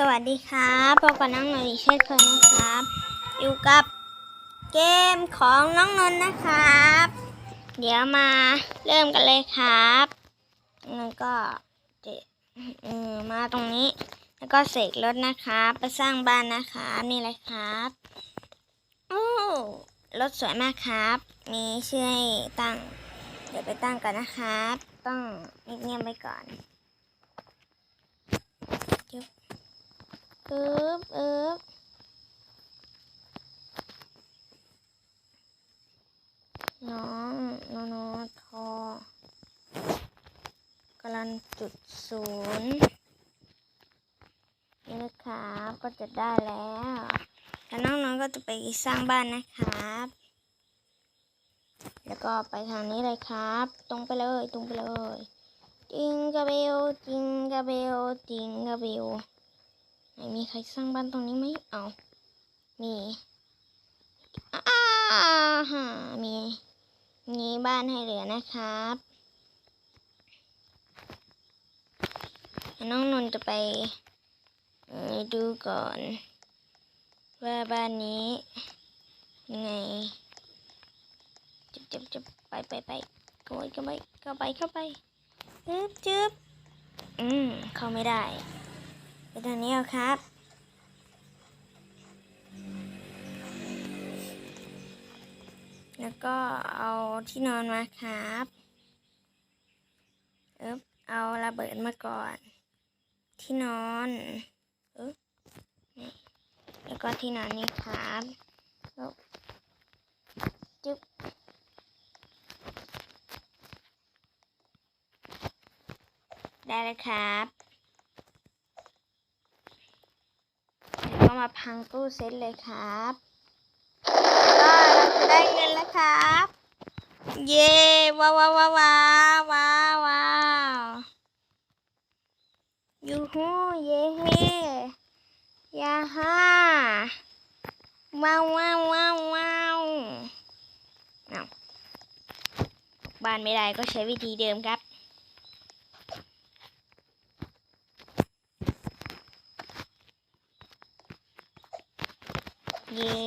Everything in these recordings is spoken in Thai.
สวัสดีครับพบกับน้องหน่อยอีกเช่นเคยนะครับ อยู่กับเกมของน้องนนท์นะครับ เดี๋ยวมาเริ่มกันเลยครับแล้วก็เออมาตรงนี้ แล้วก็เสกรถนะครับไปสร้างบ้านนะครับนี่เลยครับโอ้รถสวยมากครับ มีชื่อให้ตั้ง เดี๋ยวไปตั้งก่อนนะครับ ต้องเงียบๆไปก่อน เอึ๊บอึ๊บน้องโนโนทอกำลังจุดศูนย์นี่นะครับก็จะได้แล้วแล้วน้องน้องๆก็จะไปสร้างบ้านนะครับ แล้วก็ไปทางนี้เลยครับ ตรงไปเลยตรงไปเลยจิงกะเบลจิงกะเบลจิงกะเบล ไหนมีใครสร้างบ้านตรงนี้ไหมเอามีอ้าฮะมีมีบ้านให้เหลือนะครับน้องนนท์จะไปดูก่อน ว่าบ้านนี้ยังไงจุบจุบจุบไปไปไปเข้าไปเข้าไปเข้าไปเข้าไปจึ๊บจึ๊บอืมเข้าไม่ได้ ไปทางนี้เอาครับ แล้วก็เอาที่นอนมาครับเอ๊บเอาระเบิดมาก่อน ที่นอนเอ๊บแล้วก็ที่นอนนี่ครับเอ๊บจึ๊บได้เลยครับ แล้ว ก็มาพังตู้เซตเลยครับก็เราจะได้เงินแล้วครับ เย้ว้าวว้าวว้าวว้าวว้าวยูฮูเย้เฮยาฮ่าว้าวว้าวว้าวว้าวบ้านไม่ได้ก็ใช้วิธีเดิมครับ เย้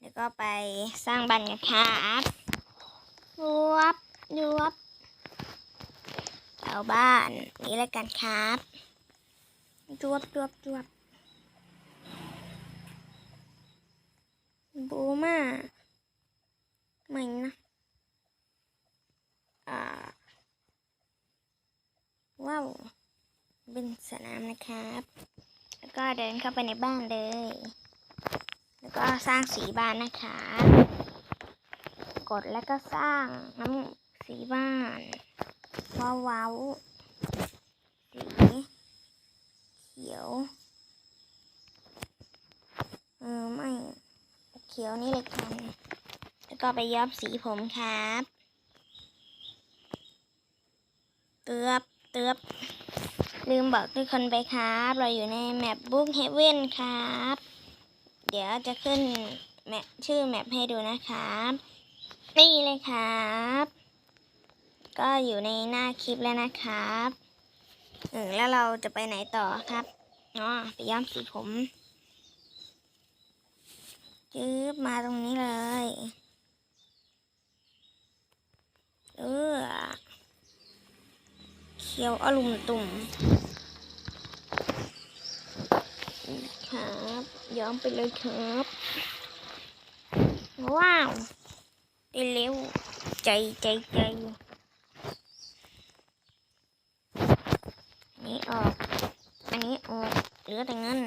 แล้วก็ไปสร้างบ้านกันครับยวบยวบเอาบ้านนี้แล้วกันครับจวบจวบจวบบูมาไม่นะอ่าว้าวเป็นสนามนะครับแล้ว ก็เดินเข้าไปในบ้านเลย แล้วก็สร้างสีบ้านนะคะ กดแล้วก็สร้างน้ำสีบ้านว้าวว้าวสีเขียว เออไม่เขียวนี่เลยกัน แล้วก็ไปย้อมสีผมครับ เตือบเตือบ ลืมบอกทุกคนไปครับ เราอยู่ในแมปบุ๊กเฮเว่นครับ เดี๋ยวจะขึ้นแมปชื่อแมปให้ดูนะครับนี่เลยครับ ก็อยู่ในหน้าคลิปแล้วนะครับเออแล้วเราจะไปไหนต่อครับอ๋อไปย้อมสีผมจืบมาตรงนี้เลย เออ เขียวอลุมตุ่มครับย้อมไปเลยครับ ว้าวได้เร็วใจใจใจอันนี้ออก อันนี้ออกเหลือแต่เงิน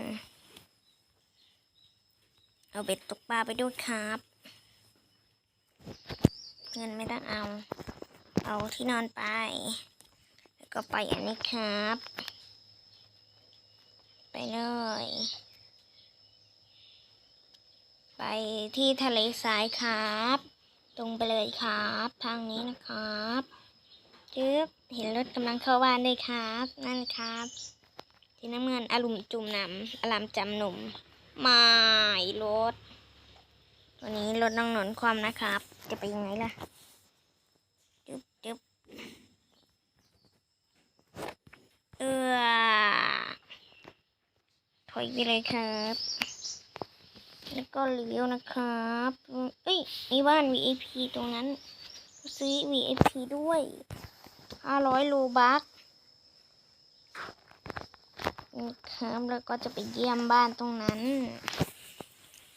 เอาเบ็ดตกปลาไปด้วยครับ เงินไม่ต้องเอา เอาที่นอนไป ก็ไปอันนี้ครับ ไปเลย ไปที่ทะเลทรายครับ ตรงไปเลยครับ ทางนี้นะครับจึ๊บเห็นรถกำลังเข้าบ้านเลยครับ นั่นครับที่น้ำเงินอารมจุ่มหนำอารามจำหนุ่มหมายรถวันนี้รถน้องหนนความนะครับ จะไปยังไงล่ะ จึ๊บจึ๊บ เออถอยไปเลยครับ แล้วก็เลี้ยวนะครับ เอ้ยมีบ้าน VIP ตรงนั้น ซื้อ VIP ด้วยห้าร้อยโลบัคครับแล้วก็จะไปเยี่ยมบ้านตรงนั้น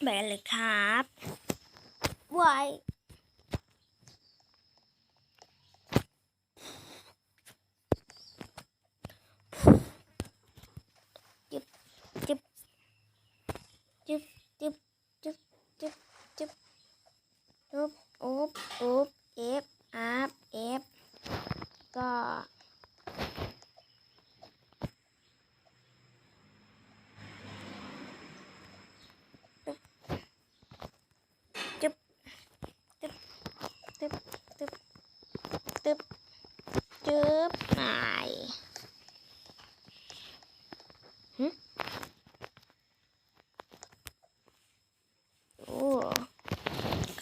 แบบเลยครับวาย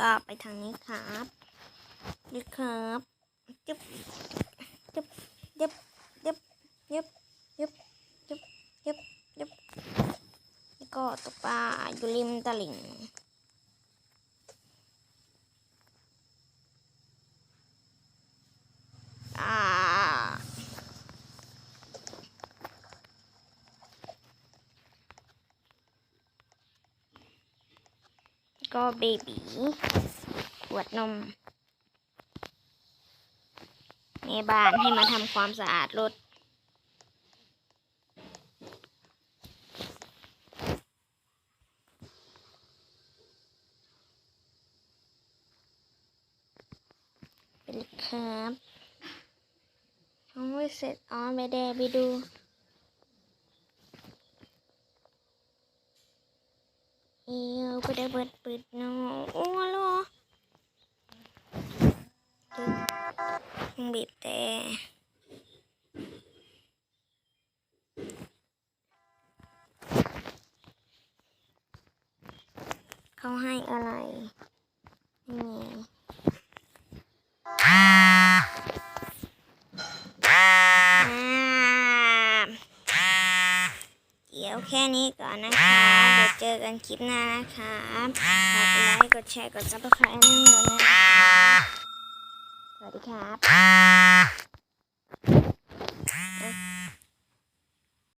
ก็ไปทางนี้ครับนี่ครับจึบจึบยึบยึบยึบยึบยึบยึบยึบแล้วก็ตกปลาอยู่ริมตลิ่ง อ่า ก็เบบีขวดนมแม่บ้านให้มาทำความสะอาดรถเป็นครับยังไม่เสร็จอ๋อไปเดไปดู เก็ได้เปิดปิดเนาะโอ้โหจึ๊บยังบีบแต่เขาให้อะไรไเอวแค่นี้ก่อนนะคะ เดี๋ยวเจอกันคลิปหน้านะคะกดไลค์ กดแชร์ กดซับสไครต์ให้หนูนะคะ สวัสดีครับ